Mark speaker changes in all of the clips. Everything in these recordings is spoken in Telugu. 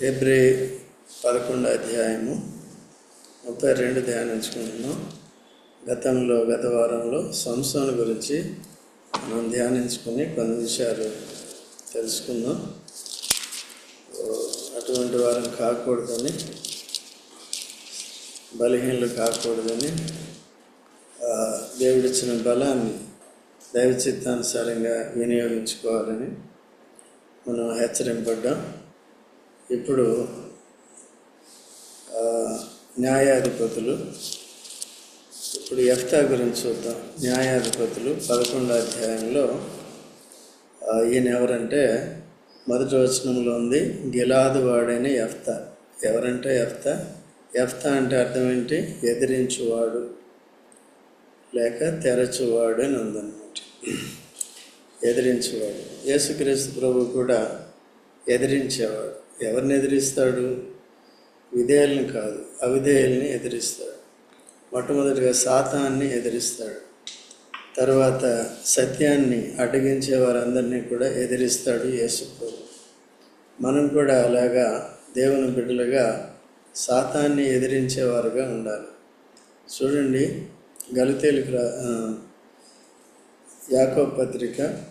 Speaker 1: ఫిబ్రవరి పదకొండు అధ్యాయము ముప్పై రెండు ధ్యానించుకుంటున్నాం. గతంలో గత వారంలో సంస్థల గురించి మనం ధ్యానించుకుని కొన్ని విషయాలు తెలుసుకుందాం. అటువంటి వారం కాకూడదని బలహీనలు కాకూడదని దేవుడిచ్చిన బలాన్ని దైవ చిత్తానుసారంగా వినియోగించుకోవాలని మనం హెచ్చరింపడ్డాం. ఇప్పుడు న్యాయాధిపతులు ఇప్పుడు ఎఫ్తా గురించి చూద్దాం. న్యాయాధిపతులు పదకొండో అధ్యాయంలో ఈయన ఎవరంటే మొదటి వచనంలో ఉంది గిలాదు వాడైన ఎఫ్తా. ఎవరంటే ఎఫ్తా? ఎఫ్తా అంటే అర్థం ఏంటి? ఎదిరించువాడు లేక తెరచువాడు అని ఉందన్నమాట. ఎదిరించేవాడు. యేసుక్రీస్తు ప్రభు కూడా ఎదిరించేవాడు. ఎవరిని ఎదిరిస్తాడు? విధేయుల్ని కాదు అవిధేయుల్ని ఎదిరిస్తాడు. మొట్టమొదటిగా సాతాన్ని ఎదిరిస్తాడు. తర్వాత సత్యాన్ని అడ్డగించే వారందరినీ కూడా ఎదిరిస్తాడు యేసుప్రభు. మనం కూడా అలాగా దేవుని బిడ్డలుగా సాతాన్ని ఎదిరించేవారుగా ఉండాలి. చూడండి గలితేలికి రా పత్రిక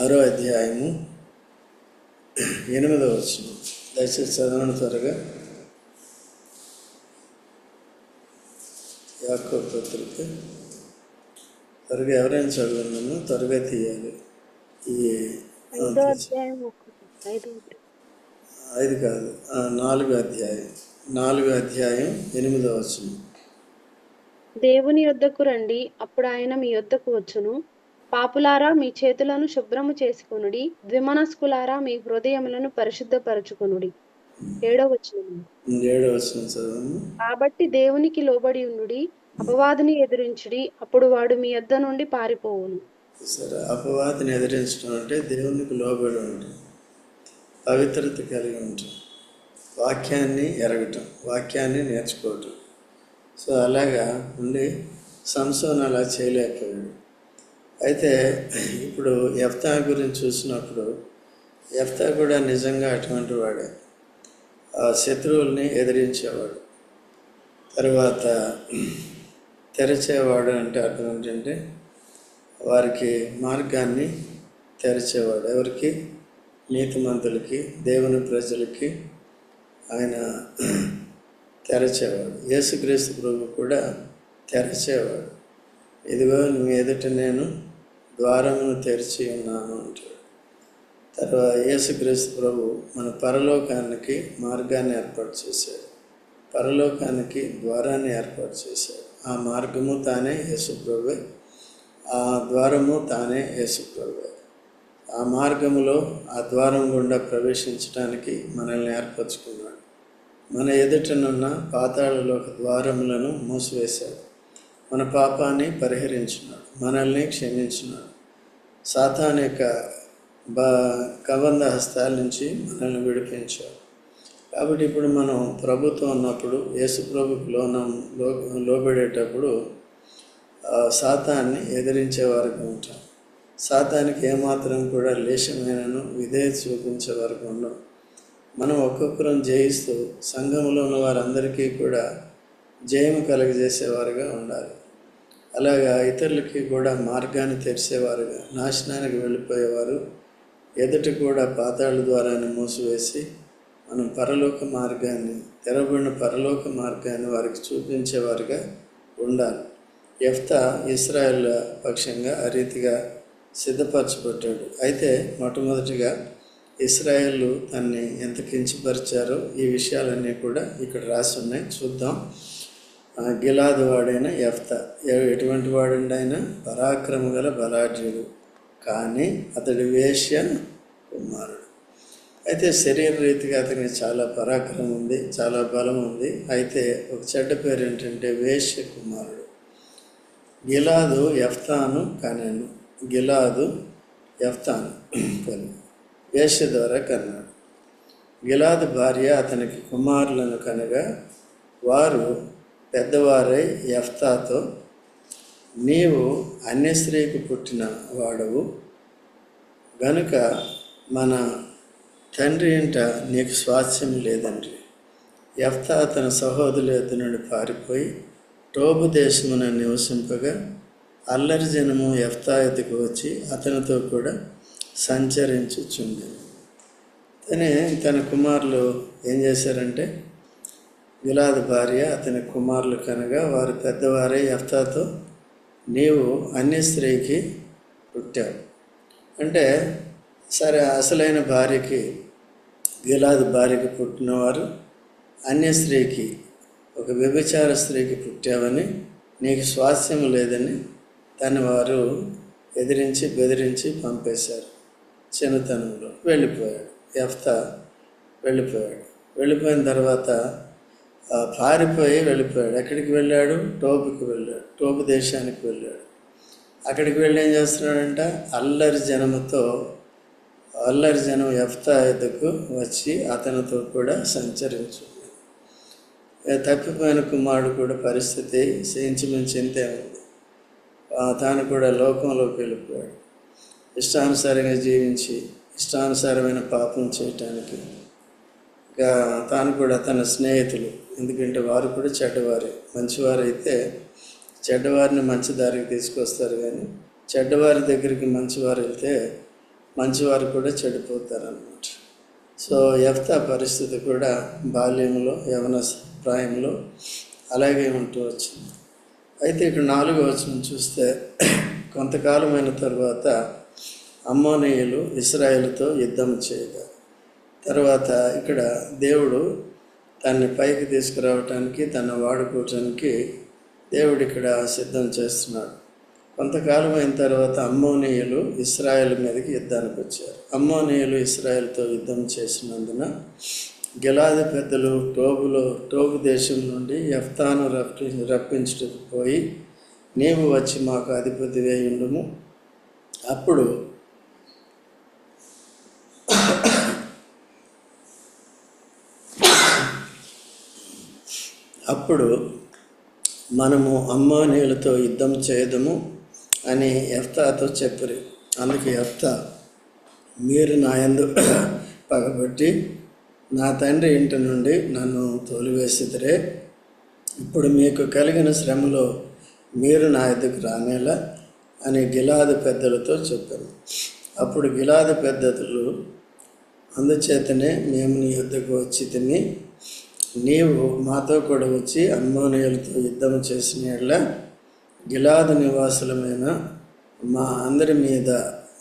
Speaker 1: ఆరో అధ్యాయము ఎనిమిదో వచ్చిన దయచేసి చదవని త్వరగా. యాకోబు పత్రిక. త్వరగా ఎవరైనా చదవను త్వరగా తీయాలి. ఈ
Speaker 2: ఐదో
Speaker 1: కాదు. నాలుగో అధ్యాయం. నాలుగో అధ్యాయం ఎనిమిదో వచ్చిన
Speaker 2: దేవుని యొద్దకు రండి. అప్పుడు ఆయన మీ యొద్దకు వచ్చును. పాపులారా మీ చేతులను శుభ్రము చేసుకొనుడి. ద్విమనస్కులారా మీ హృదయములను పరిశుద్ధపరచుకొనుడి. ఏడో కాబట్టి దేవునికి లోబడి ఉండుడి అపవాదిని ఎదిరించుడి అప్పుడు వాడు మీ యొద్ద నుండి పారిపోవును.
Speaker 1: సరే అపవాదిని ఎదిరించడం అంటే దేవునికి లోబడి ఉండటం పవిత్రత కలిగి ఉండటం వాక్యాన్ని ఎరగటం వాక్యాన్ని నేర్చుకోవటం. సో అలాగా ఉండి సంసోన్ అలా చేయలేకపోయాడు. అయితే ఇప్పుడు ఎఫ్తా గురించి చూసినప్పుడు ఎఫ్తా కూడా నిజంగా అటువంటి వాడే. ఆ శత్రువుల్ని ఎదిరించేవాడు. తర్వాత తెరచేవాడు అంటే అర్థం ఏంటంటే వారికి మార్గాన్ని తెరిచేవాడు. ఎవరికి? నీతిమంతులకి దేవుని ప్రజలకి ఆయన తెరచేవాడు. యేసుక్రీస్తు ప్రభు కూడా తెరచేవాడు. ఇదిగో నువ్వు ఎదుట నేను ద్వారమును తెరిచి ఉన్నాను అంటాడు. తర్వాత యేసుక్రీస్తు ప్రభు మన పరలోకానికి మార్గాన్ని ఏర్పాటు చేశాడు. పరలోకానికి ద్వారాన్ని ఏర్పాటు చేశాడు. ఆ మార్గము తానే యేసుప్రభువే ఆ ద్వారము తానే యేసుప్రభువే ఆ మార్గములో ఆ ద్వారం గుండా ప్రవేశించడానికి మనల్ని ఏర్పరచుకున్నాడు. మన ఎదుటనున్న పాతాళలోక ద్వారములను మూసివేశాడు. మన పాపాన్ని పరిహరించున్నాడు మనల్ని క్షమించినాడు. సాతాన్ యొక్క బ కబంధ హస్తాల నుంచి మనల్ని విడిపించాడు కాబట్టి ఇప్పుడు మనం ప్రభుత్వం ఉన్నప్పుడు యేసు ప్రభుకి లోనం లో లోబడేటప్పుడు సాతాన్ని ఎదిరించే వరకు ఉంటాం. సాతానికి ఏమాత్రం కూడా లేశమైనను విధేయత చూపించే వరకు ఉండం మనం ఒక్కొక్కరం జయిస్తూ సంఘంలో ఉన్న వారందరికీ కూడా జయం కలుగజేసేవారుగా ఉండాలి. అలాగా ఇతరులకి కూడా మార్గాన్ని తెరిచేవారుగా నాశనానికి వెళ్ళిపోయేవారు. ఎదుట కూడా పాతాళ ద్వారాన్ని మూసివేసి మనం పరలోక మార్గాన్ని తెరబడిన పరలోక మార్గాన్ని వారికి చూపించేవారుగా ఉండాలి. ఎఫ్తా ఇస్రాయల్ పక్షంగా ఆ రీతిగా సిద్ధపరచబడ్డాడు. అయితే మొట్టమొదటిగా ఇస్రాయేల్ తన్ని ఎంత కించపరిచారో ఈ విషయాలన్నీ కూడా ఇక్కడ రాసి ఉన్నాయి. చూద్దాం. గిలాదు వాడైన ఎఫ్తా ఎటువంటి వాడండి ఆయన పరాక్రమ గల బలాఢ్యుడు కానీ అతడి వేశ్య కుమారుడు. అయితే శరీర రీతిగా అతనికి చాలా పరాక్రమం ఉంది చాలా బలం ఉంది. అయితే ఒక చెడ్డ పేరు ఏంటంటే వేశ్య కుమారుడు. గిలాదు ఎఫ్తాను కనెను గిలాదు ఎఫ్తాను కను వేశ్య ద్వారా కన్నాడు. గిలాదు భార్య అతనికి కుమారులను కనగా వారు పెద్దవారై ఎఫ్తాతో నీవు అన్యస్త్రీకి పుట్టిన వాడవు. గనుక మన తండ్రి ఇంట నీకు స్వాస్థ్యం లేదండ్రి ఎఫ్తా తన సహోదరుల యొద్ద నుండి పారిపోయి టోబు దేశమున నివసింపగా అల్లరి జనము ఎఫ్తా ఎద్దుకు వచ్చి అతనితో కూడా సంచరించుచుంది తనే తన కుమారులు ఏం చేశారంటే గిలాదు భార్య అతని కుమారులు కనుక వారు పెద్దవారే యఫ్తాతో నీవు అన్య స్త్రీకి పుట్టావు. అంటే సరే అసలైన భార్యకి గిలాదు భార్యకి పుట్టినవారు అన్య స్త్రీకి ఒక వ్యభిచార స్త్రీకి పుట్టావని నీకు స్వాస్థ్యం లేదని దాన్ని వారు ఎదిరించి బెదిరించి పంపేశారు. చిన్నతనంలో వెళ్ళిపోయాడు. ఎఫ్తా వెళ్ళిపోయాడు. వెళ్ళిపోయిన తర్వాత పారిపోయి వెళ్ళిపోయాడు. ఎక్కడికి వెళ్ళాడు? టోపుకి వెళ్ళాడు. టోపు దేశానికి వెళ్ళాడు. అక్కడికి వెళ్ళి ఏం చేస్తున్నాడంట? అల్లరి జనముతో అల్లరి జనం ఎఫ్తా ఎద్దకు వచ్చి అతనితో కూడా సంచరించు తప్పిపోయిన కుమారుడు కూడా పరిస్థితి ఇంచుమించు ఇంతే ఉంది. తాను కూడా లోకంలోకి వెళ్ళిపోయాడు. ఇష్టానుసారంగా జీవించి ఇష్టానుసారమైన పాపం చేయటానికి తాను కూడా తన స్నేహితులు. ఎందుకంటే వారు కూడా చెడ్డవారే. మంచివారైతే చెడ్డవారిని మంచి దారికి తీసుకొస్తారు కానీ చెడ్డవారి దగ్గరికి మంచివారు వెళ్తే మంచివారు కూడా చెడిపోతారు అన్నమాట సో ఎఫ్తా పరిస్థితి కూడా బాల్యంలో యవన ప్రాయంలో అలాగే ఉంటూ వచ్చింది. అయితే ఇక్కడ నాలుగో వచనం చూస్తే కొంతకాలమైన తర్వాత అమ్మోనీయులు ఇస్రాయేల్తో యుద్ధం చేయగా తర్వాత ఇక్కడ దేవుడు తన్ని పైకి తీసుకురావటానికి తన వాడుకోవటానికి దేవుడు ఇక్కడ సిద్ధం చేస్తున్నాడు. కొంతకాలం అయిన తర్వాత అమ్మోనీయులు ఇస్రాయల్ మీదకి యుద్ధానికి వచ్చారు. అమ్మోనీయులు ఇస్రాయల్తో యుద్ధం చేసినందున గిలాది పెద్దలు టోబులో టోబు దేశం నుండి ఎఫ్తాను రప్పి రప్పించుటకు పోయి నీవు వచ్చి మాకు అధిపతి వేయుండము అప్పుడు అప్పుడు మనము అమ్మానీయులతో యుద్ధం చేయదము అని ఎఫ్తాతో చెప్పరు. అందుకే ఎఫ్తా మీరు నా యందు పగబట్టి నా తండ్రి ఇంటి నుండి నన్ను తోలివేసిదిరే. ఇప్పుడు మీకు కలిగిన శ్రమలో మీరు నా ఎద్దుకు రానేలా అని గిలాది పెద్దలతో చెప్పారు. అప్పుడు గిలాది పెద్దలు అందుచేతనే మేము నీ యుద్ధకు వచ్చి తిని నీవు మాతో కూడా వచ్చి అమ్మోనియులతో యుద్ధం చేసిన యెడల గిలాదు నివాసులమైన మా అందరి మీద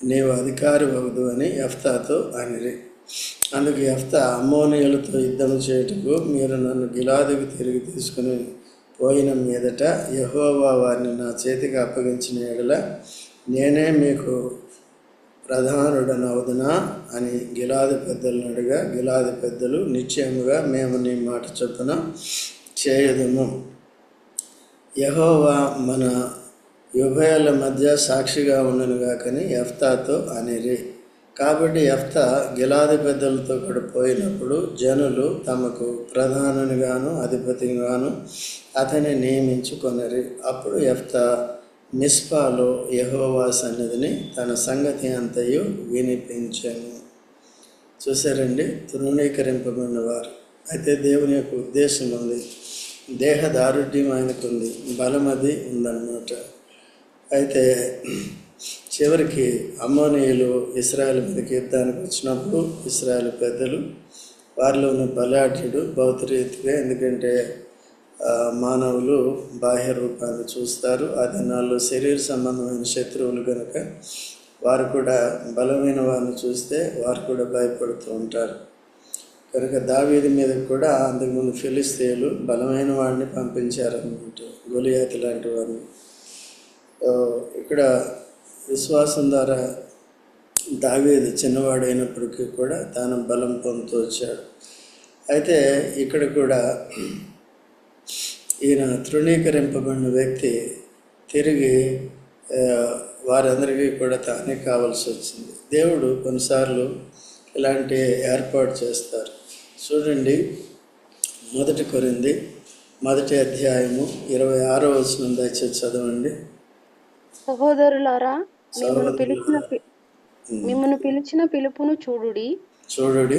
Speaker 1: నీవు అధికారి వగదు అని ఎఫ్తాతో అనిరి. అందుకు ఎఫ్తా అమ్మోనియులతో యుద్ధం చేయుటకు మీరు నన్ను గిలాదుకు తిరిగి తీసుకుని పోయిన మీదట యహోవా వారిని నా చేతికి అప్పగించిన ఎడల నేనే మీకు ప్రధానుడనవదున అని గిలాది పెద్దలను అడిగా. గిలాది పెద్దలు నిశ్చయముగా మేము నీ మాట చొప్పున చేయదుము. యహోవా మన ఉభయాల మధ్య సాక్షిగా ఉండనుగా కానీ ఎఫ్తాతో అనిరి. కాబట్టి ఎఫ్తా గిలాది పెద్దలతో కూడా పోయినప్పుడు జనులు తమకు ప్రధానునిగాను అధిపతిగాను అతని నియమించుకొనిరి. అప్పుడు ఎఫ్తా మిస్పాలో యహోవా సన్నిధిని తన సంగతి అంతయు వినిపించాను. చూసారండి తృణీకరింపబడిన వారు అయితే దేవుని యొక్క ఉద్దేశం ఉంది. దేహ దారుఢ్యం ఆయనకుంది బలం అది ఉందన్నమాట. అయితే చివరికి అమ్మోనీయులు ఇస్రాయల్ మీదకి యుద్ధానికి వచ్చినప్పుడు ఇస్రాయల్ పెద్దలు వారిలో ఉన్న బలాఢ్యుడు భౌతరీతిగా ఎందుకంటే మానవులు బాహ్య రూపాన్ని చూస్తారు. ఆ దినాల్లో శరీర సంబంధమైన శత్రువులు కనుక వారు కూడా బలమైన వారిని చూస్తే వారు కూడా భయపడుతూ ఉంటారు. కనుక దావీది మీద కూడా అంతకుముందు ఫిలిస్తీన్లు బలమైన వాడిని పంపించారనమాట గొలియాతి లాంటి వారిని. ఇక్కడ విశ్వాసం ద్వారా దావీదు చిన్నవాడైనప్పటికీ కూడా తాను బలం పొందుతూ వచ్చాడు. అయితే ఇక్కడ కూడా ఈయన తృణీకరింపబడిన వ్యక్తి తిరిగి వారందరికీ కూడా తానే కావాల్సి వచ్చింది. దేవుడు కొన్నిసార్లు ఇలాంటి ఏర్పాటు చేస్తారు. చూడండి మొదటి కొరింది మొదటి అధ్యాయము ఇరవై ఆరో వచనం దయచేసి చదవండి.
Speaker 2: సహోదరులారా మిమ్మల్ని పిలిచిన మిమ్మల్ని పిలిచిన పిలుపును చూడుడి.
Speaker 1: చూడుడి.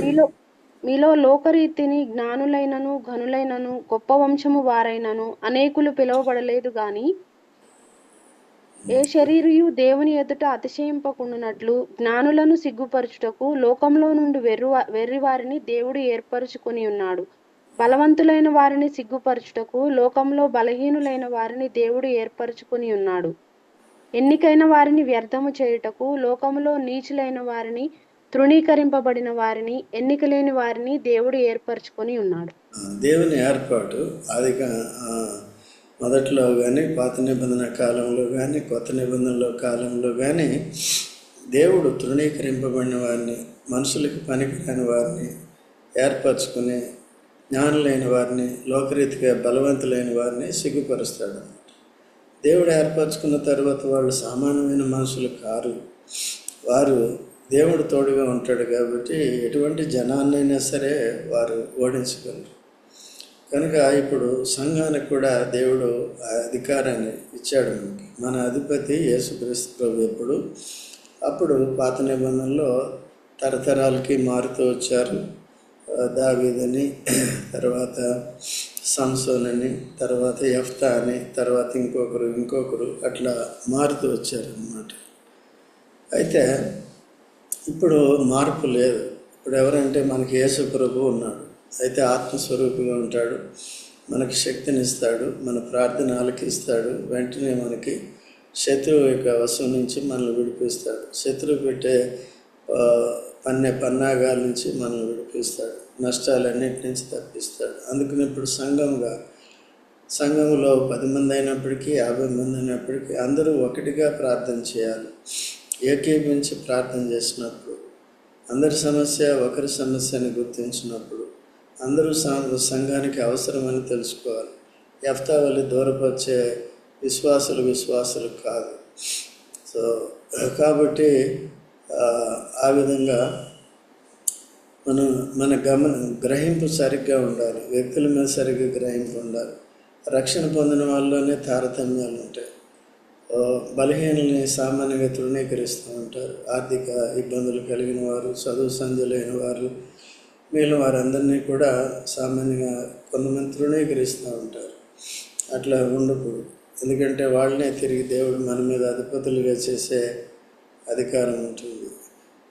Speaker 2: మీలో లోకరీతిని జ్ఞానులైనను ఘనులైనను గొప్ప వంశము వారైనను అనేకులు పిలువబడలేదు గాని ఏ శరీరయు దేవుని ఎదుట అతిశయింపకుండునట్లు జ్ఞానులను సిగ్గుపరచుటకు లోకంలో నుండి వెర్రు వెర్రి వారిని దేవుడు ఏర్పరచుకొని ఉన్నాడు. బలవంతులైన వారిని సిగ్గుపరచుటకు లోకంలో బలహీనులైన వారిని దేవుడు ఏర్పరచుకొని ఉన్నాడు. ఎన్నికైన వారిని వ్యర్థము చేయుటకు లోకములో నీచులైన వారిని తృణీకరింపబడిన వారిని ఎన్నికలేని వారిని దేవుడు ఏర్పరచుకొని ఉన్నాడు.
Speaker 1: దేవుని ఏర్పాటు అది మొదట్లో కానీ పాత నిబంధన కాలంలో కానీ కొత్త నిబంధనల కాలంలో కానీ దేవుడు తృణీకరింపబడిన వారిని మనుషులకి పనికిరాని వారిని ఏర్పరచుకుని జ్ఞానులైన వారిని లోకరీతిగా బలవంతులైన వారిని సిగ్గుపరుస్తాడు. దేవుడు ఏర్పరచుకున్న తర్వాత వాళ్ళు సామాన్యమైన మనుషులు కారు. వారు దేవుడు తోడుగా ఉంటాడు కాబట్టి ఎటువంటి జనాన్నైనా సరే వారు ఓడించుకున్నారు కనుక ఇప్పుడు సంఘానికి కూడా దేవుడు అధికారాన్ని ఇచ్చాడు మనకి. మన అధిపతి యేసుక్రీస్తు ప్రభు ఎప్పుడు? అప్పుడు పాత నిబంధనలో తరతరాలకి మారుతూ వచ్చారు. దావీదని తర్వాత సంసోన్ అని తర్వాత ఎఫ్తా అని తర్వాత ఇంకొకరు ఇంకొకరు అట్లా మారుతూ వచ్చారు అన్నమాట అయితే ఇప్పుడు మార్పు లేదు. ఇప్పుడు ఎవరంటే మనకి యేసు ప్రభు ఉన్నాడు. అయితే ఆత్మస్వరూపిగా ఉంటాడు. మనకి శక్తిని ఇస్తాడు. మన ప్రార్థన ఆలకిస్తాడు. వెంటనే మనకి శత్రువు యొక్క వశం నుంచి మనల్ని విడిపిస్తాడు. శత్రువు పెట్టే పన్నె పన్నాగాల నుంచి మనల్ని విడిపిస్తాడు. నష్టాలన్నిటి నుంచి తప్పిస్తాడు. అందుకని ఇప్పుడు సంఘంగా సంఘంలో పది మంది అయినప్పటికీ యాభై మంది అయినప్పటికీ అందరూ ఒకటిగా ప్రార్థన చేయాలి. ఏకీభించి ప్రార్థన చేసినప్పుడు అందరి సమస్య ఒకరి సమస్యని గుర్తించినప్పుడు అందరూ సంఘానికి అవసరమని తెలుసుకోవాలి. ఎఫ్తావళి దూరపరిచే విశ్వాసులు విశ్వాసులు కాదు. సో కాబట్టి ఆ, విధంగా మనం మన గమన గ్రహింపు సరిగ్గా ఉండాలి. వ్యక్తుల మీద సరిగ్గా గ్రహింపు ఉండాలి. రక్షణ పొందిన వాళ్ళలోనే తారతమ్యాలు ఉంటాయి. బలహీనల్ని సామాన్యంగా తృణీకరిస్తూ ఉంటారు. ఆర్థిక ఇబ్బందులు కలిగిన వారు చదువు సంధ్యులైన వారు మిగిలిన వారందరినీ కూడా సామాన్యంగా కొంతమంది తృణీకరిస్తూ ఉంటారు. అట్లా ఉండకూడదు. ఎందుకంటే వాళ్ళనే తిరిగి దేవుడు మన మీద అధిపతులుగా చేసే అధికారం ఉంటుంది.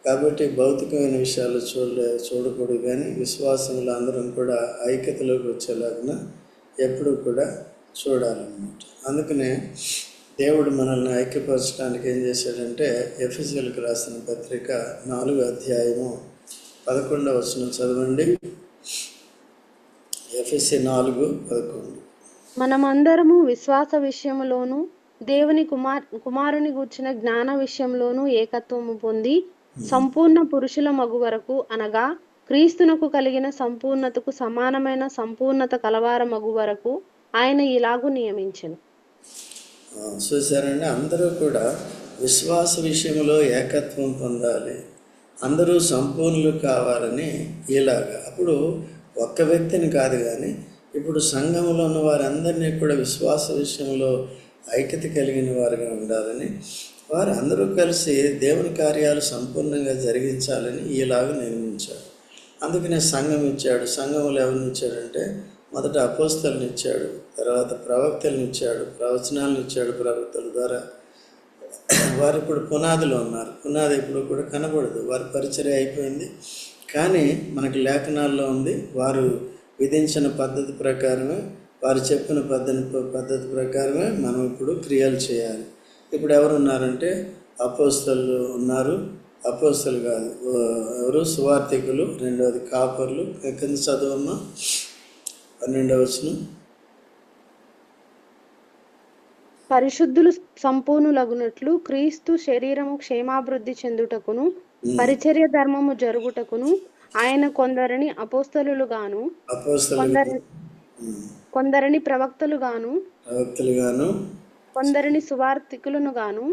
Speaker 1: కాబట్టి భౌతికమైన విషయాలు చూడలే చూడకూడదు. కానీ విశ్వాసంలో అందరం కూడా ఐక్యతలోకి వచ్చేలాగిన ఎప్పుడూ కూడా చూడాలన్నమాట. అందుకనే దేవుడు మనల్ని ఐక్యపరచడానికి ఏం చేశాడంటే ఎఫ్ఎస్ఎల్కి రాసిన పత్రిక నాలుగు అధ్యాయము పదకొండవ వచనం చదవండి. ఎఫ్ఎస్సి నాలుగు పదకొండు.
Speaker 2: మనమందరము విశ్వాస విషయంలోనూ దేవుని కుమార్ కుమారుని గూర్చిన జ్ఞాన విషయంలోనూ ఏకత్వము పొంది సంపూర్ణ పురుషుల మగు వరకు అనగా క్రీస్తునకు కలిగిన సంపూర్ణతకు సమానమైన సంపూర్ణత కలవార మగు వరకు ఆయన ఇలాగూ నియమించను.
Speaker 1: చూసారండి అందరూ కూడా విశ్వాస విషయంలో ఏకత్వం పొందాలి. అందరూ సంపూర్ణులు కావాలని ఇలాగా. అప్పుడు ఒక్క వ్యక్తిని కాదు కానీ ఇప్పుడు సంఘంలో ఉన్న వారందరినీ కూడా విశ్వాస విషయంలో ఐక్యత కలిగిన వారుగా ఉండాలని వారు అందరూ కలిసి దేవుని కార్యాలు సంపూర్ణంగా జరిగించాలని ఈలాగా నిర్మించాడు అందుకనే సంఘం ఇచ్చాడు. సంఘంలో ఎవరిని ఇచ్చాడంటే మొదట అపోస్తలను ఇచ్చాడు తర్వాత ప్రవక్తలను ఇచ్చాడు ప్రవచనాలను ఇచ్చాడు ప్రవక్తల ద్వారా. వారు ఇప్పుడు పునాదిలో ఉన్నారు. పునాది ఇప్పుడు కూడా కనబడదు. వారి పరిచర్య అయిపోయింది. కానీ మనకి లేఖనాల్లో ఉంది వారు విధించిన పద్ధతి ప్రకారమే వారు చెప్పిన పద్ధతి పద్ధతి ప్రకారమే మనం ఇప్పుడు క్రియలు చేయాలి. ఇప్పుడు ఎవరు ఉన్నారంటే అపోస్తలు ఉన్నారు. అపోస్తలు కాదు ఎవరు? సువార్థికులు రెండవది కాపర్లు కింద చదువమ్మా? పన్నెండవ వచనం
Speaker 2: పరిశుద్ధులు సంపూర్ణులగునట్లు క్రీస్తు శరీరము క్షేమాభివృద్ధి చెందుటకును పరిచర్య ధర్మము జరుగుటకును ఆయన కొందరిని అపోస్తలుగాను
Speaker 1: అపోస్తలు
Speaker 2: కొందరి కొందరిని ప్రవక్తలుగాను
Speaker 1: ప్రవక్తలుగాను.
Speaker 2: కొందరిని సువార్థికులను గాను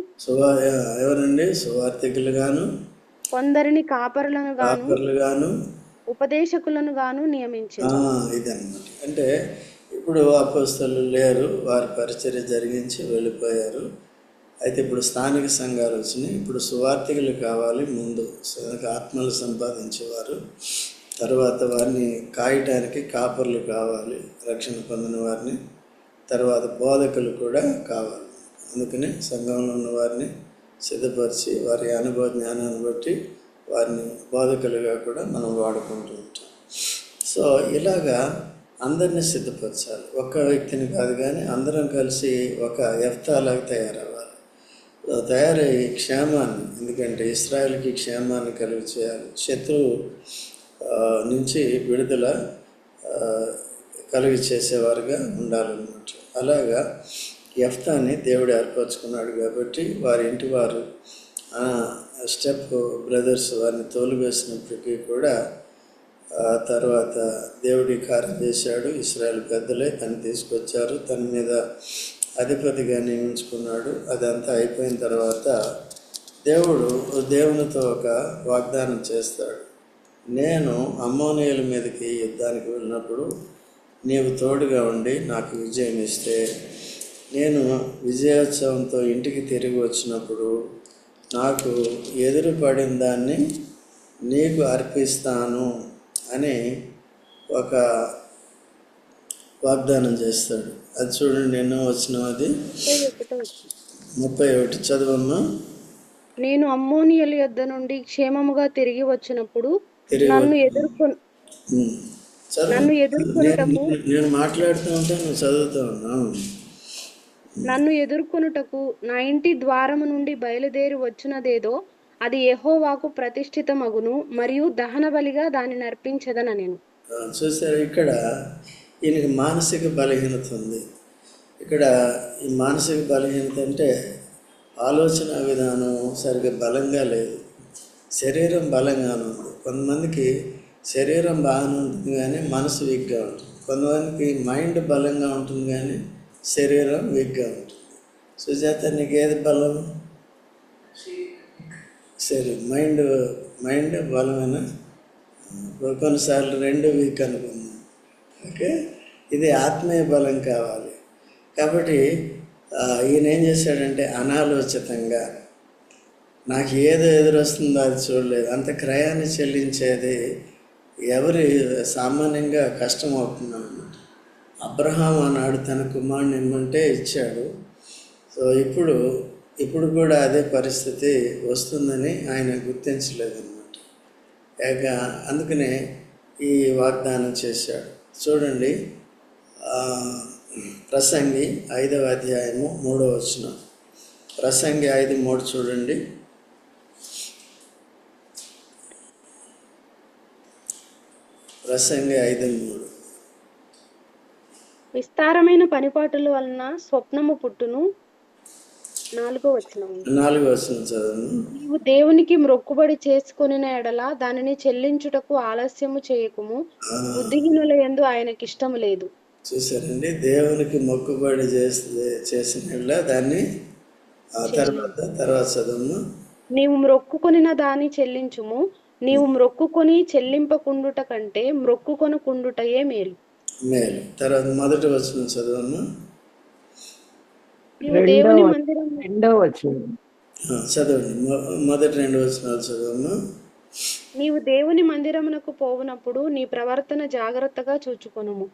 Speaker 1: ఎవరండి? సువార్థికులు గాను
Speaker 2: కొందరిని కాపరులను గాను
Speaker 1: కాపర్లు గాను
Speaker 2: ఉపదేశకులను గాను నియమించారు
Speaker 1: ఇదన్నమాట. అంటే ఇప్పుడు అపోస్తలు లేరు వారి పరిచర్య జరిగించి వెళ్ళిపోయారు. అయితే ఇప్పుడు స్థానిక సంఘాలు వచ్చినాయి. ఇప్పుడు సువార్థికులు కావాలి ముందు. ఆత్మలు సంపాదించేవారు. తర్వాత వారిని కాయటానికి కాపర్లు కావాలి రక్షణ పొందిన వారిని. తర్వాత బోధకులు కూడా కావాలి. అందుకని సంఘంలో ఉన్న వారిని సిద్ధపరిచి వారి అనుభవ జ్ఞానాన్ని బట్టి వారిని బోధకులుగా కూడా మనం వాడుకుంటూ ఉంటాం. సో ఇలాగా అందరినీ సిద్ధపరచాలి. ఒక్క వ్యక్తిని కాదు కానీ అందరం కలిసి ఒక ఎఫ్తాలాగా తయారవ్వాలి. తయారయ్యి క్షేమాన్ని ఎందుకంటే ఇస్రాయల్కి క్షేమాన్ని కలుగు చేయాలి. శత్రువు నుంచి విడుదల ఆ, కలుగు చేసేవారుగా ఉండాలన్నమాట. అలాగా ఎఫ్తాన్ని దేవుడు ఏర్పరచుకున్నాడు కాబట్టి వారి ఇంటి వారు స్టెప్ బ్రదర్స్ వారిని తోలువేసినప్పటికీ కూడా ఆ తర్వాత దేవుడి కార్యం చేశాడు. ఇస్రాయల్ పెద్దలే తను తీసుకొచ్చారు. తన మీద అధిపతిగా నియమించుకున్నాడు. అదంతా అయిపోయిన తర్వాత దేవుడు దేవునితో ఒక వాగ్దానం చేస్తాడు. నేను అమ్మోనియల మీదకి యుద్ధానికి వెళ్ళినప్పుడు నీవు తోడుగా ఉండి నాకు విజయం ఇస్తే నేను విజయోత్సవంతో ఇంటికి తిరిగి వచ్చినప్పుడు నాకు ఎదురుపడిన దాన్ని నీకు అర్పిస్తాను. అని ఒక వాగ్దానం చేస్తాడు. అది చూడండి ఎన్నో వచ్చిన అది?
Speaker 2: ముప్పై ఒకటో
Speaker 1: చదవమ్మా.
Speaker 2: నేను అమ్మోనియల యొద్ద నుండి క్షేమముగా తిరిగి వచ్చినప్పుడు నన్ను ఎదుర్కొని నన్ను
Speaker 1: నేను
Speaker 2: ఎదుర్కొనుటకు
Speaker 1: నేను మాట్లాడుతూ ఉంటే నువ్వు చదువుతూ ఉన్నావు.
Speaker 2: నన్ను ఎదుర్కొనుటకు నా ఇంటి ద్వారము నుండి బయలుదేరి వచ్చినదేదో అది యహోవాకు ప్రతిష్ఠితమగును మరియు దహన బలిగా దానిని అర్పించదన నేను
Speaker 1: చూసారు ఇక్కడ ఈయనకి మానసిక బలహీనత ఉంది. ఇక్కడ ఈ మానసిక బలహీనత అంటే ఆలోచన విధానం సరిగ్గా బలంగా లేదు. శరీరం బలంగానే ఉంది. కొంతమందికి శరీరం బాగానే ఉంటుంది కానీ మనసు వీక్గా ఉంటుంది. కొంతమందికి మైండ్ బలంగా ఉంటుంది కానీ శరీరం వీక్గా ఉంటుంది. సుజాత నీకు ఏది బలం? సరే మైండ్ మైండ్ బలమైన కొన్నిసార్లు రెండు వీక్ అనుకుందాం ఓకే? ఇది ఆత్మీయ బలం కావాలి. కాబట్టి ఈయన ఏం చేశాడంటే అనాలోచితంగా నాకు ఏదో ఎదురొస్తుందో అది చూడలేదు. అంత క్రయాన్ని చెల్లించేది ఎవరి సామాన్యంగా కష్టం అవుతుంది అన్నమాట అబ్రహాం అన్నాడు తన కుమారుని ఇమ్మంటే ఇచ్చాడు. సో ఇప్పుడు ఇప్పుడు కూడా అదే పరిస్థితి వస్తుందని ఆయన గుర్తించలేదన్నమాట. ఏక అందుకనే ఈ వాగ్దానం చేశాడు. చూడండి ప్రసంగి ఐదవ అధ్యాయము మూడవ వచనం. ప్రసంగి ఐదు మూడు చూడండి. ప్రసంగి ఐదు మూడు.
Speaker 2: విస్తారమైన పనిపాటుల వలన స్వప్నము పుట్టును నాలుగో వచనం.
Speaker 1: నాలుగో వచనం చదవను
Speaker 2: నీవు దేవునికి మ్రొక్కుబడి చేసుకొనిన ఎడల దానిని చెల్లించుటకు ఆలస్యము చేయకుము. బుద్ధిహీనుల యందు ఆయనకి ఇష్టము లేదు.
Speaker 1: చూసారండి దేవునికి మొక్కుబడి చేస్తే చేసిన దాన్ని ఆ తర్వాత తర్వాత చదువును
Speaker 2: నీవు మ్రొక్కుకొనిన దాని చెల్లించుము. నీవు మ్రొక్కుకొని చెల్లింపకుండుట కంటే మ్రొక్కుకొనకుండుటయే మేలు.
Speaker 1: మేలు. తర్వాత మొదటి వచనం చదువును
Speaker 2: నీవు దేవుని మందిరం
Speaker 3: రెండో వచనం.
Speaker 1: ఆ, చదవండి. మొ- మొదటి రెండు వచనాలు చదవను
Speaker 2: నీవు దేవుని మందిరమునకు పోవునప్పుడు నీ ప్రవర్తన జాగ్రత్తగా చూచుకొనుము.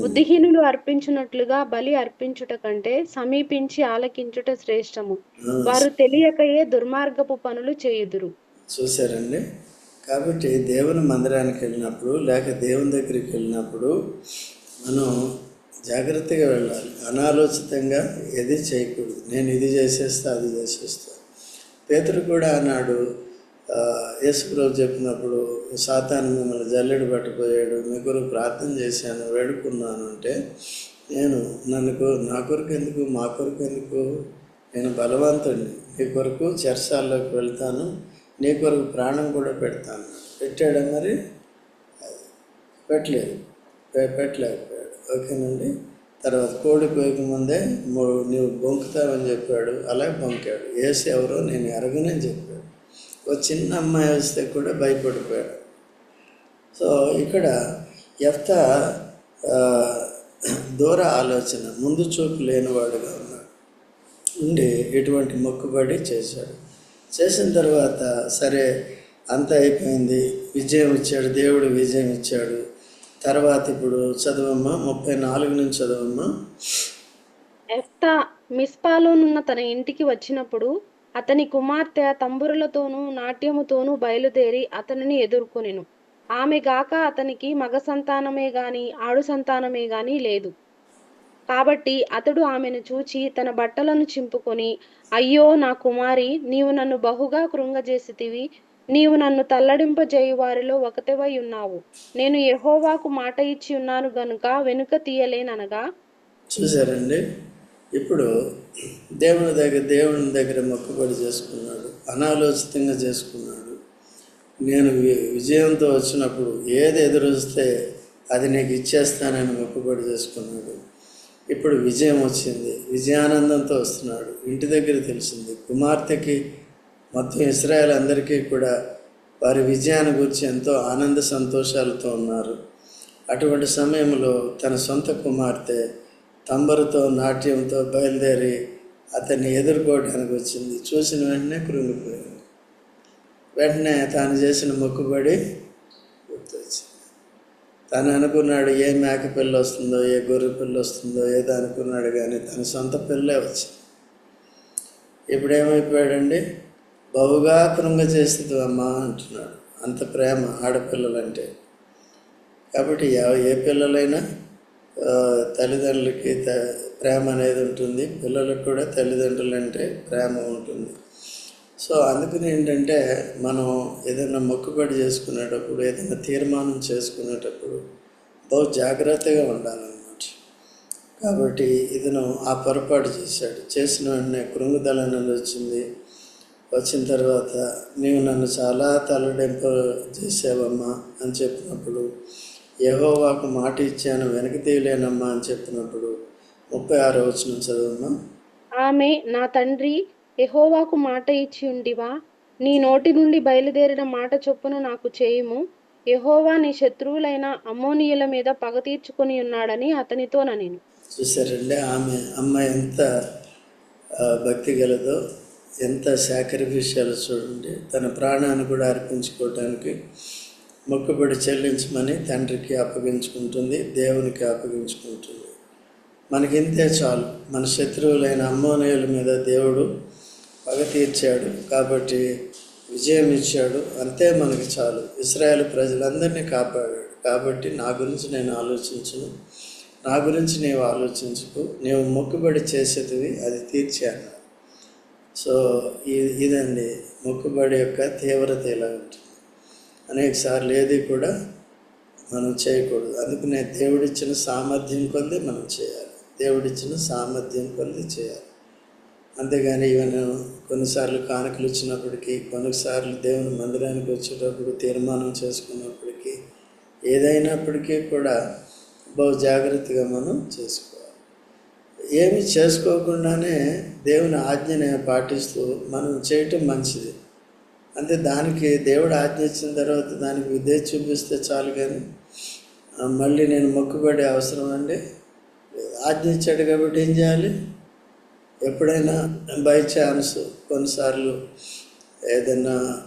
Speaker 2: బుద్ధిహీనులు అర్పించున్నట్లుగా బలి అర్పించుట కంటే సమీపించి ఆలకించుట శ్రేష్టము. వారు తెలియకయే దుర్మార్గపు పనులు చేయుదురు.
Speaker 1: చూసారండి కాబట్టి దేవుని మందిరానికి వెళ్ళినప్పుడు లేక దేవుని దగ్గరికి వెళ్ళినప్పుడు మనం జాగ్రత్తగా వెళ్ళాలి. అనాలోచితంగా ఏది చేయకూడదు. నేను ఇది చేసేస్తా అది చేసేస్తా. పేతుడు కూడా అన్నాడు యేసుప్రభు చెప్పినప్పుడు సాతాను మిమ్మల్ని జల్లెడు పట్టుకుపోయాడు. మీ కొరకు ప్రార్థన చేశాను వేడుకున్నాను అంటే నేను నన్ను నా కొరకు ఎందుకు మా కొరకు ఎందుకు? నేను బలవంతుడిని నీ కొరకు చర్చాల్లోకి వెళ్తాను. నీ కొరకు ప్రాణం కూడా పెడతాను. పెట్టాడా మరి? పెట్టలేదు. పెట్టలేకపోయాడు. ఓకేనండి. తర్వాత కోడి కోయక ముందే మూడు నువ్వు బొంకుతావని చెప్పాడు. అలాగే బొంకాడు. ఏసు ఎవరో నేను ఎరగనని చెప్పాడు. ఒక చిన్న అమ్మాయి వస్తే కూడా భయపడిపోయాడు. సో ఇక్కడ ఎఫ్త దూర ఆలోచన ముందు చూపు లేనివాడుగా ఉన్నాడు. ఉండి ఇటువంటి మొక్కుబడి చేశాడు. చేసిన తర్వాత సరే అంత అయిపోయింది. విజయం ఇచ్చాడు. దేవుడు విజయం ఇచ్చాడు. తర్వాత ఇప్పుడు చదవమ్మా ముప్పై నాలుగు నుంచి చదవమ్మా.
Speaker 2: ఎఫ్తా మిస్పాలోనున్న తన ఇంటికి వచ్చినప్పుడు అతని కుమార్తె తంబురులతోనూ నాట్యముతోనూ బయలుదేరి అతనిని ఎదుర్కొనెను. ఆమె గాక అతనికి మగ సంతానమే గాని ఆడు సంతానమే గాని లేదు. కాబట్టి అతడు ఆమెను చూచి తన బట్టలను చింపుకొని అయ్యో నా కుమారి నీవు నన్ను బహుగా కృంగజేసితివి నీవు నన్ను తల్లడింపజేయు వారిలో ఒకటివై ఉన్నావు. నేను యహోవాకు మాట ఇచ్చి ఉన్నాను గనుక వెనుక తీయలేననగా?
Speaker 1: చూసారండి ఇప్పుడు దేవుని దగ్గర దేవుని దగ్గర మొక్కుబడి చేసుకున్నాడు. అనాలోచితంగా చేసుకున్నాడు. నేను వి- విజయంతో వచ్చినప్పుడు ఏది ఎదురొస్తే అది నీకు ఇచ్చేస్తానని మొక్కుబడి చేసుకున్నాడు. ఇప్పుడు విజయం వచ్చింది. విజయానందంతో వస్తున్నాడు. ఇంటి దగ్గర తెలిసింది. కుమార్తెకి మొత్తం ఇస్రాయల్ అందరికీ కూడా వారి విజయాన్ని గురించి ఎంతో ఆనంద సంతోషాలతో ఉన్నారు. అటువంటి సమయంలో తన సొంత కుమార్తె తంబరుతో నాట్యంతో బయలుదేరి అతన్ని ఎదుర్కోవడానికి వచ్చింది. చూసిన వెంటనే కృంగిపోయింది. వెంటనే తాను చేసిన మొక్కుబడి గుర్తొచ్చింది. తను అనుకున్నాడు ఏ మేక పిల్ల వస్తుందో ఏ గొర్రె పిల్ల వస్తుందో ఏదో అనుకున్నాడు కానీ తన సొంత పిల్లే వచ్చింది. ఇప్పుడు ఏమైపోయాడండి బహుగా కృంగ చేస్తుంది అంటున్నాడు. అంత ప్రేమ ఆడపిల్లలంటే. కాబట్టి ఏ పిల్లలైనా తల్లిదండ్రులకి త ప్రేమ అనేది ఉంటుంది. పిల్లలకు కూడా తల్లిదండ్రులు అంటే ప్రేమ ఉంటుంది. సో అందుకని ఏంటంటే మనం ఏదైనా మొక్కుబడి చేసుకునేటప్పుడు ఏదైనా తీర్మానం చేసుకునేటప్పుడు బహు జాగ్రత్తగా ఉండాలన్నమాట. కాబట్టి ఇతను ఆ పొరపాటు చేశాడు. చేసిన వెంటనే కృంగుదల అనేది వచ్చింది. వచ్చిన తర్వాత నీవు నన్ను చాలా తలడింప చేసావమ్మా అని చెప్పినప్పుడు యెహోవాకు మాట ఇచ్చాను వెనక్కి తీయలేనమ్మా అని చెప్పినప్పుడు ముప్పై ఆరో వచ్చిన చదవమ్మా
Speaker 2: ఆమె నా తండ్రి యెహోవాకు మాట ఇచ్చి ఉండివా? నీ నోటి నుండి బయలుదేరిన మాట చొప్పున నాకు చేయుము. యెహోవా నీ శత్రువులైన అమ్మోనీయుల మీద పగ తీర్చుకొని ఉన్నాడని అతనితో నేను
Speaker 1: చూసారండి ఆమె అమ్మ ఎంత భక్తి గలదో. ఎంత సాక్రిఫిషియల్ చూడండి. తన ప్రాణాన్ని కూడా అర్పించుకోవడానికి మొక్కుబడి చెల్లించమని తండ్రికి అప్పగించుకుంటుంది దేవునికి అప్పగించుకుంటుంది. మనకి ఇంతే చాలు. మన శత్రువులైన అమ్మోనయుల మీద దేవుడు పగ తీర్చాడు. కాబట్టి విజయం ఇచ్చాడు. అంతే మనకి చాలు. ఇస్రాయేల్ ప్రజలందరినీ కాపాడాడు. కాబట్టి నా గురించి నేను ఆలోచించను. నా గురించి నీవు ఆలోచించుకు. నీవు మొక్కుబడి చేసేదివి అది తీర్చాను. సో ఇది ఇదండి మొక్కుబడి యొక్క తీవ్రత ఇలా ఉంటుంది. అనేక సార్లు ఏది కూడా మనం చేయకూడదు. అందుకనే దేవుడిచ్చిన సామర్థ్యం కొంది మనం చేయాలి. దేవుడిచ్చిన సామర్థ్యం కొంది చేయాలి. అంతేగాని ఈవెన్ కొన్నిసార్లు కానుకలు ఇచ్చినప్పటికీ కొన్నిసార్లు దేవుని మందిరానికి వచ్చేటప్పుడు తీర్మానం చేసుకున్నప్పటికీ ఏదైనప్పటికీ కూడా బహు జాగ్రత్తగా మనం చేసుకోవాలి. ఏమి చేసుకోకుండానే దేవుని ఆజ్ఞని పాటిస్తూ మనం చేయటం మంచిది. అంటే దానికి దేవుడు ఆజ్ఞ ఇచ్చిన తర్వాత దానికి విధే చూపిస్తే చాలు కానీ మళ్ళీ నేను మొక్కుబడే అవసరం అండి. ఆజ్ఞ ఇచ్చాడు కాబట్టి ఏం చేయాలి? ఎప్పుడైనా బై ఛాన్స్ కొన్నిసార్లు ఏదైనా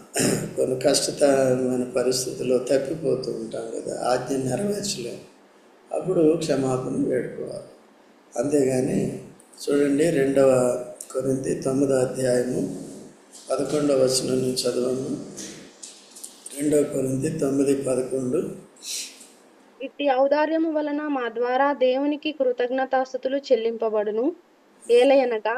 Speaker 1: కొన్ని కష్టతరమైన పరిస్థితుల్లో తప్పిపోతూ ఉంటాం కదా ఆజ్ఞ నెరవేర్చలేము అప్పుడు క్షమాపణ వేడుకోవాలి. అంతేగాని చూడండి రెండవ కొరింతి తొమ్మిదో అధ్యాయము పదకొండవ వచనం నుంచి చదవము. రెండవ కొరింతి తొమ్మిది పదకొండు.
Speaker 2: ఇట్టి ఔదార్యము వలన మా ద్వారా దేవునికి కృతజ్ఞతాస్థుతులు చెల్లింపబడును. ఏలయనగా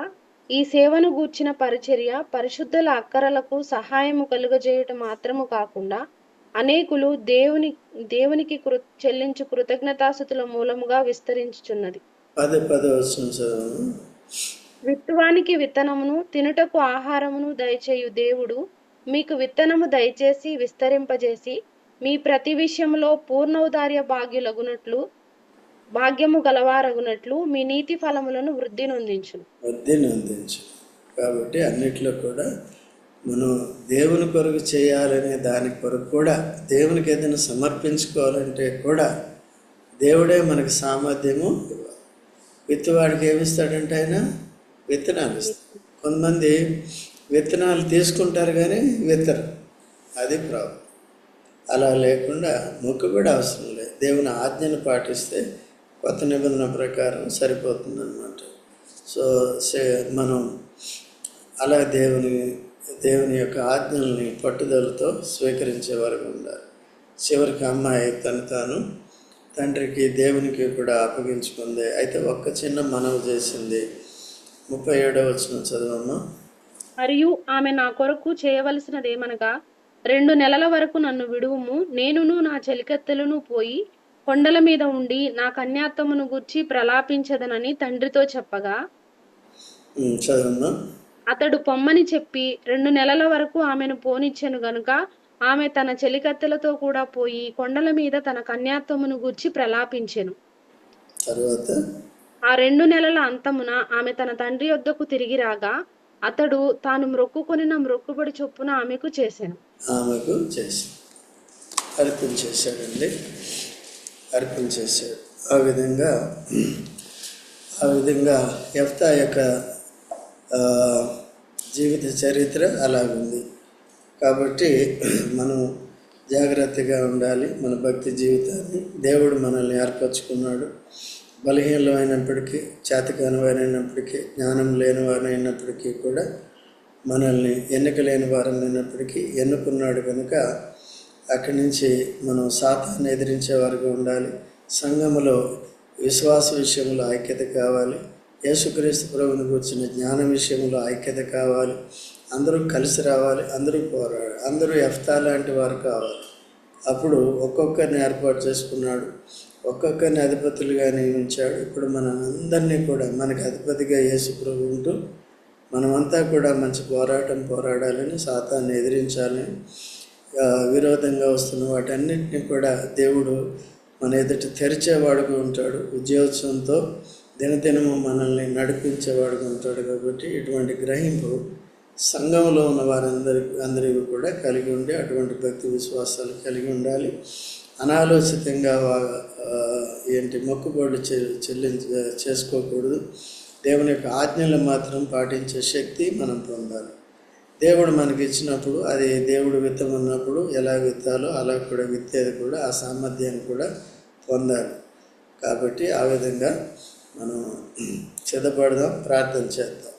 Speaker 2: ఈ సేవను గూర్చిన పరిచర్య పరిశుద్ధుల అక్కరలకు సహాయము కలుగజేయుట మాత్రము కాకుండా అనేకులు దేవుని దేవునికి కృ చెల్లించు కృతజ్ఞతాస్థుతుల మూలముగా విస్తరించుచున్నది.
Speaker 1: పదే పదే వచనం చదవము
Speaker 2: విత్తువానికి విత్తనమును తినుటకు ఆహారమును దయచేయు దేవుడు. మీకు విత్తనము దయచేసి విస్తరింపజేసి మీ ప్రతి విషయంలో పూర్ణౌదార్య భాగ్యులగునట్లు భాగ్యము గలవారగునట్లు మీ నీతి ఫలములను వృద్ధి నొందించును.
Speaker 1: వృద్ధిని అందించు కాబట్టి అన్నిట్లో కూడా మనం దేవుని కొరకు చేయాలనే దాని కొరకు కూడా దేవునికి ఏదైనా సమర్పించుకోవాలంటే కూడా దేవుడే మనకి సామర్థ్యము విత్తువాడికి ఏమిస్తాడంటే ఆయన? విత్తనాలు ఇస్తారు కొంతమంది విత్తనాలు తీసుకుంటారు కానీ విత్తరు. అది ప్రాబ్లం. అలా లేకుండా మొక్కుబడి అవసరం లేదు. దేవుని ఆజ్ఞను పాటిస్తే కొత్త నిబంధన ప్రకారం సరిపోతుంది అనమాట సో మనం అలా దేవుని దేవుని యొక్క ఆజ్ఞల్ని పట్టుదలతో స్వీకరించే వరకు ఉండాలి. చివరికి అమ్మాయి తను తాను తండ్రికి దేవునికి కూడా అప్పగించుకుంది. అయితే ఒక్క చిన్న మనవి చేసింది. ముప్పై ఏడవ వచ్చిన చదవమ్మా.
Speaker 2: మరియు ఆమె నా కొరకు చేయవలసినదేమనగా రెండు నెలల వరకు నన్ను విడువుము. నేనును నా చెలికత్తెలను పోయి కొండల మీద ఉండి నా కన్యాత్వమును గూర్చి ప్రలాపించదనని తండ్రితో చెప్పగా
Speaker 1: చదవమ్మా.
Speaker 2: అతడు పొమ్మని చెప్పి రెండు నెలల వరకు ఆమెను పోనిచ్చెను గనుక ఆమె తన చెలికత్తెలతో కూడా పోయి కొండల మీద తన కన్యాత్వమును గూర్చి ప్రలాపించెను.
Speaker 1: తర్వాత?
Speaker 2: ఆ రెండు నెలల అంతమున ఆమె తన తండ్రి వద్దకు తిరిగి రాగా అతడు తాను మ్రొక్కుకొనిన మ్రొక్కుబడి చొప్పున ఆమెకు చేసెను.
Speaker 1: ఆమెకు చేసి అర్పించేశాడండి అర్పించేశాడు ఆ విధంగా ఆ విధంగా ఎఫ్తా యొక్క జీవిత చరిత్ర అలాగుంది. కాబట్టి మనం జాగ్రత్తగా ఉండాలి మన భక్తి జీవితాన్ని. దేవుడు మనల్ని ఏర్పరచుకున్నాడు. బలహీనమైనప్పటికీ చేతకానివారైనప్పటికీ జ్ఞానం లేని వారైనప్పటికీ కూడా మనల్ని ఎన్నిక లేని వారమైనప్పటికీ ఎన్నుకున్నాడు కనుక అక్కడి నుంచి మనం సాతాన్ని ఎదిరించే వరకు ఉండాలి. సంఘములో విశ్వాస విషయంలో ఐక్యత కావాలి. యేసుక్రీస్తు ప్రభుని కూర్చున్న జ్ఞానం విషయంలో ఐక్యత కావాలి. అందరూ కలిసి రావాలి అందరూ పోరాడాలి అందరూ ఎఫ్తా లాంటి వారు కావాలి. అప్పుడు ఒక్కొక్కరిని ఏర్పాటు చేసుకున్నాడు ఒక్కొక్కరిని అధిపతులుగా నియమించాడు. ఇప్పుడు మనం అందరినీ కూడా మనకి అధిపతిగా యేసు ప్రభు ఉంటూ మనమంతా కూడా మంచి పోరాటం పోరాడాలని సాతాన్ని ఎదిరించాలని విరోధంగా వస్తున్న వాటన్నిటిని కూడా దేవుడు మన ఎదుట తెరిచేవాడుగా ఉంటాడు. ఉద్యోగంతో దినదినము మనల్ని నడిపించేవాడుగా ఉంటాడు కాబట్టి ఇటువంటి గ్రహింపు సంఘంలో ఉన్న వారందరి అందరికీ కూడా కలిగి ఉండి అటువంటి భక్తి విశ్వాసాలు కలిగి ఉండాలి. అనాలోచితంగా ఏంటి మొక్కుబడులు చె చెల్లించ చేసుకోకూడదు. దేవుని యొక్క ఆజ్ఞలు మాత్రం పాటించే శక్తి మనం పొందాలి. దేవుడు మనకి ఇచ్చినప్పుడు అది దేవుడు విత్తమన్నప్పుడు ఎలా విత్తాలో అలా కూడా విత్తేది కూడా ఆ సామర్థ్యాన్ని కూడా పొందాలి. కాబట్టి ఆ విధంగా మనం సిద్ధపడదాం ప్రార్థన చేద్దాం.